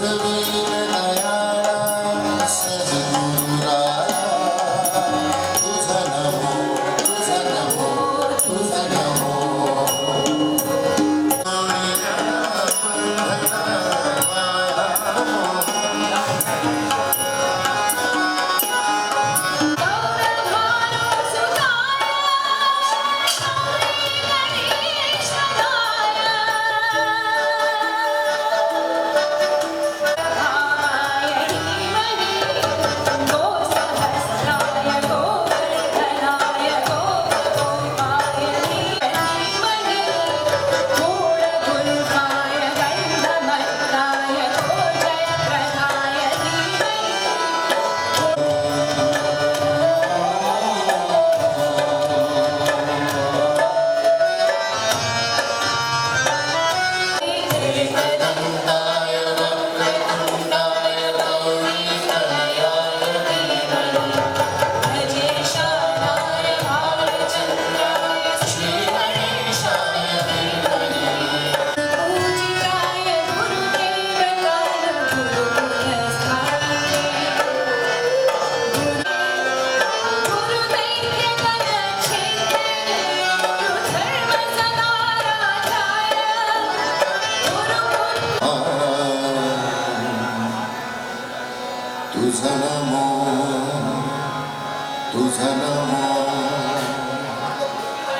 Seven.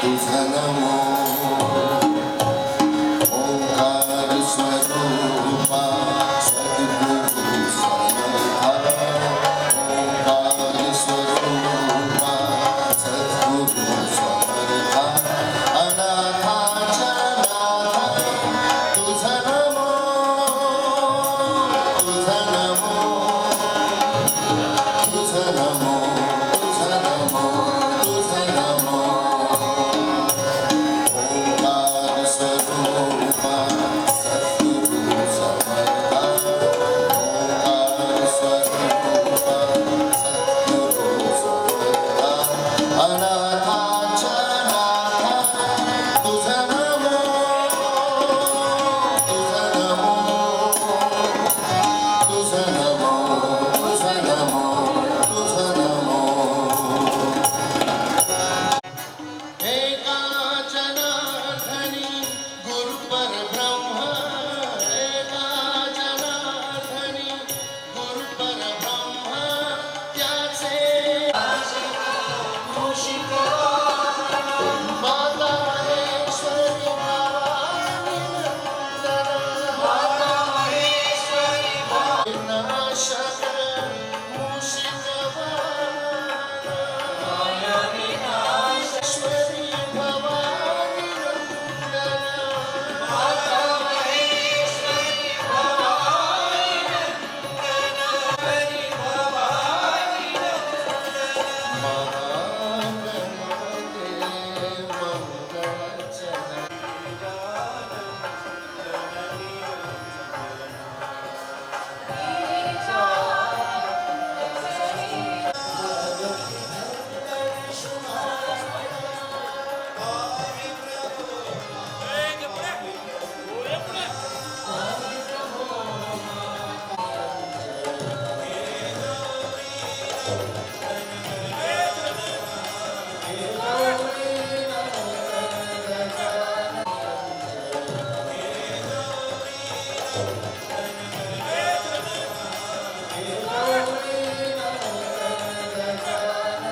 Tout à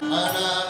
Ana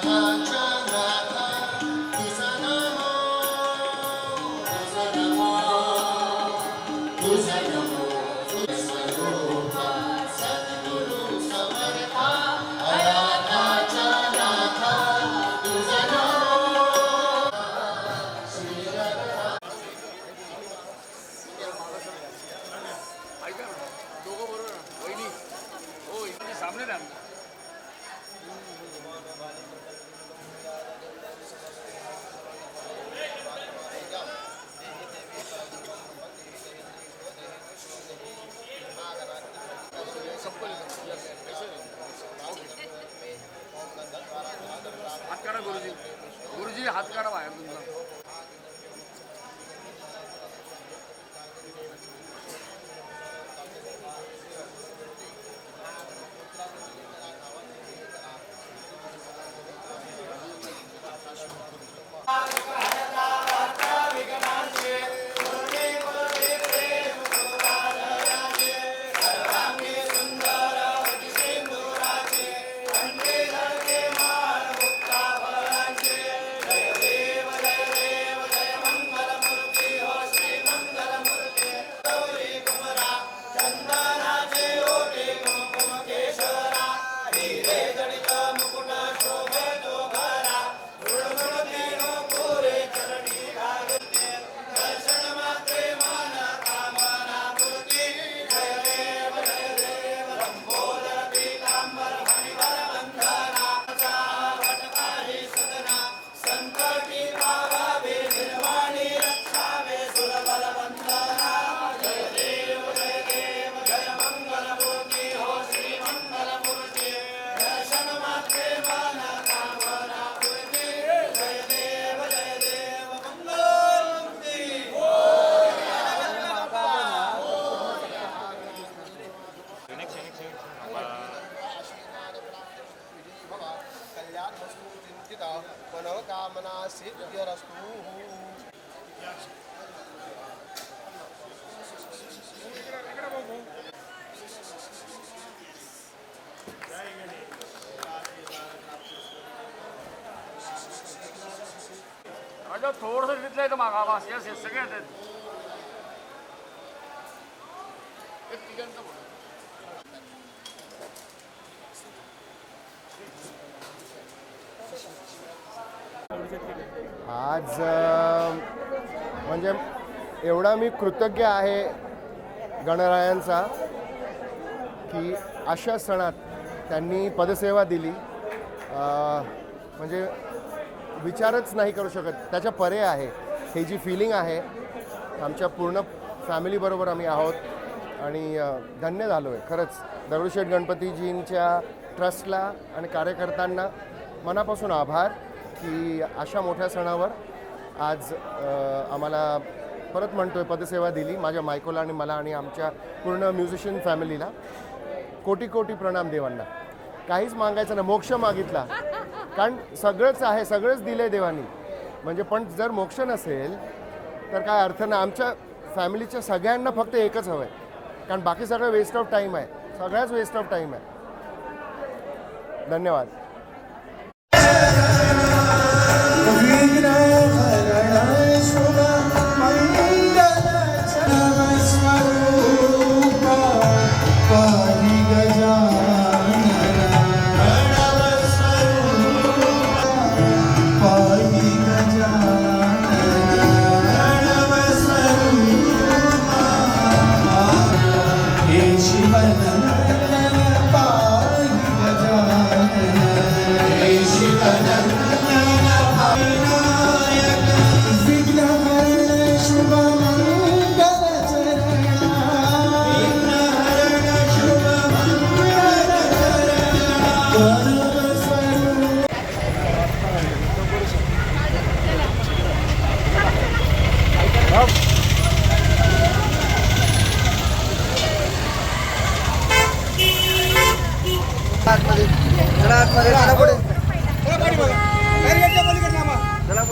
हात काढा गुरुजी गुरुजी हात काढा बाहेर तुमचा Thank तिथं थोडंसं तिथलं येतं मागा बस यस यस सगळे येतात आज म्हणजे एवढा मी कृतज्ञ आहे गणरायांचा की अशा सणात त्यांनी पदसेवा दिली. म्हणजे विचारच नाही करू शकत. त्याच्या परे आहे. ही जी फिलिंग आहे आमच्या पूर्ण फॅमिलीबरोबर आम्ही आहोत. आणि धन्य झालो आहे खरंच दगडूशेठ गणपतीजींच्या ट्रस्टला आणि कार्यकर्त्यांना मनापासून आभार की अशा मोठ्या सणावर आज आम्हाला परत म्हणतोय पदसेवा दिली. माझ्या मायकोला आणि मला आणि आमच्या पूर्ण म्युझिशियन फॅमिलीला कोटी कोटी प्रणाम देवांना. काहीच मागायचं नाही. मोक्ष मागितला. कारण सगळंच आहे सगळंच दिलं देवानी. म्हणजे पण जर मोक्ष नसेल तर काय अर्थ नाही. आमच्या फॅमिलीच्या सगळ्यांना फक्त एकच हवं आहे कारण बाकी सगळं वेस्ट ऑफ टाईम आहे. सगळ्याच वेस्ट ऑफ टाईम आहे. धन्यवाद. चला